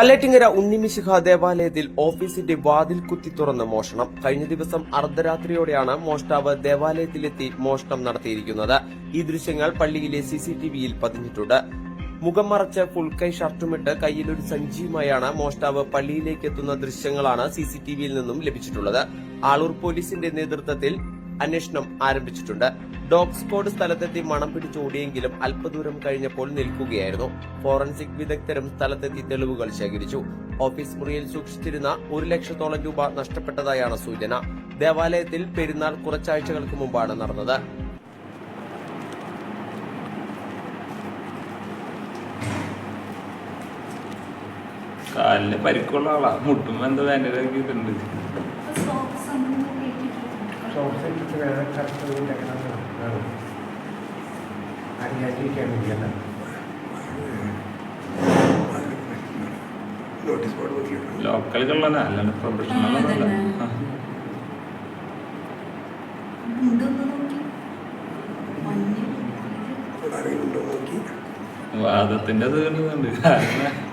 കല്ലേറ്റിങ്ങര ഉണ്ണിമിശിഹ ദേവാലയത്തിൽ ഓഫീസിന്റെ വാതിൽ കുത്തി തുറന്ന് മോഷണം. കഴിഞ്ഞ ദിവസം അർദ്ധരാത്രിയോടെയാണ് മോഷ്ടാവ് ദേവാലയത്തിലെത്തി മോഷണം നടത്തിയിരിക്കുന്നത്. ഈ ദൃശ്യങ്ങൾ പള്ളിയിലെ സിസിടിവിയിൽ പതിഞ്ഞിട്ടുണ്ട്. മുഖം മറച്ച് ഫുൾക്കൈ ഷർട്ടുമിട്ട് കയ്യിലൊരു സഞ്ചിയുമായാണ് മോഷ്ടാവ് പള്ളിയിലേക്ക് എത്തുന്ന ദൃശ്യങ്ങളാണ് സിസിടിവിയിൽ നിന്നും ലഭിച്ചിട്ടുള്ളത്. ആളൂർ പോലീസിന്റെ നേതൃത്വത്തിൽ അന്വേഷണം ആരംഭിച്ചിട്ടുണ്ട്. ഡോഗ് സ്ക്വാഡ് സ്ഥലത്തെത്തി മണം പിടിച്ചോടിയെങ്കിലും അല്പദൂരം കഴിഞ്ഞപ്പോൾ നിൽക്കുകയായിരുന്നു. ഫോറൻസിക് വിദഗ്ധരും സ്ഥലത്തെത്തി തെളിവുകൾ ശേഖരിച്ചു. ഓഫീസ് മുറിയിൽ സൂക്ഷിച്ചിരുന്ന ഒരു ലക്ഷത്തോളം രൂപ നഷ്ടപ്പെട്ടതായാണ് സൂചന. ദേവാലയത്തിൽ പെരുന്നാൾ കുറച്ചാഴ്ചകൾക്ക് മുമ്പാണ് നടന്നത്. കാലിന് പരിക്കുള്ള ആളാ. മുട്ടുമ്പോ എന്താ വേനലാക്കിയിട്ടുണ്ട് വേണം അറിയാണ്ടിരിക്കാൻ വേണ്ടിയല്ല അല്ലാണ്ട് വാദത്തിന്റെ അത് കണ്ടുന്നുണ്ട് കാരണം